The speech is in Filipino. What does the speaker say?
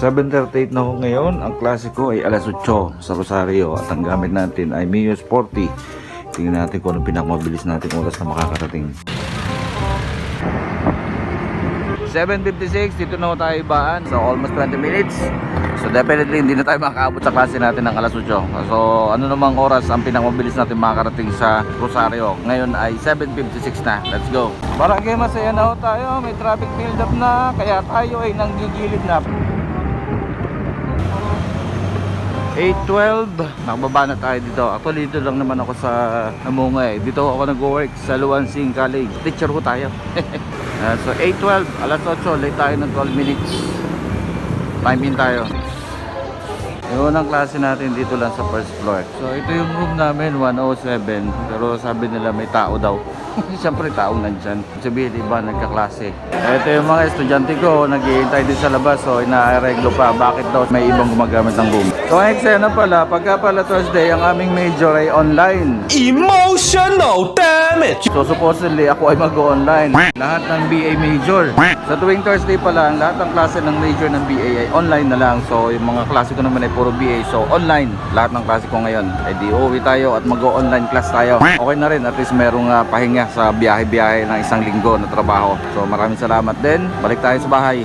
7.38 na ho ngayon. Ang klasiko ay alas 8 sa Rosario. At ang gamit natin ay Mio Sporty. Tingnan natin kung anong pinakamabilis natin oras na makakarating. 7.56, dito na ho tayo ibaan. So almost 20 minutes. So definitely hindi na tayo makakaabot sa klase natin ng alas 8. So ano namang oras ang pinakamabilis natin makakarating sa Rosario. Ngayon ay 7.56 na. Let's go. Para kayo masaya na ho tayo. May traffic build up na. Kaya tayo ay nanggigilid na. 8.12 Nakababa na tayo dito. Actually dito lang naman ako sa Namunga eh. Dito ako nag-work sa Luansing College. Teacher ko tayo. Ah, So 8.12 Alas 8 Late tayo ng 12 minutes. Time in tayo yung unang klase natin dito lang sa first floor. So ito yung room namin, 107. Pero sabi nila may tao daw. Siyempre tao nandyan. Sabihin iba nagkaklase. Ito yung mga estudyante ko, naghihintay din sa labas. So inaareglo pa, bakit daw may ibang gumagamit ng room. So ang eksena pala, pagka pala Thursday, ang aming major ay online. Emotional damage! So supposedly ako ay mag-online. Lahat ng BA major. Sa tuwing Thursday pa lang, lahat ng klase ng major ng BA ay online na lang. So yung mga klase ko naman ay puro BA. So online, lahat ng klase ko ngayon. Ay di uuwi tayo at mag-online class tayo. Okay na rin, at least merong ah, pahinga sa biyahe-biyahe ng isang linggo na trabaho. So maraming salamat din. Balik tayo sa bahay.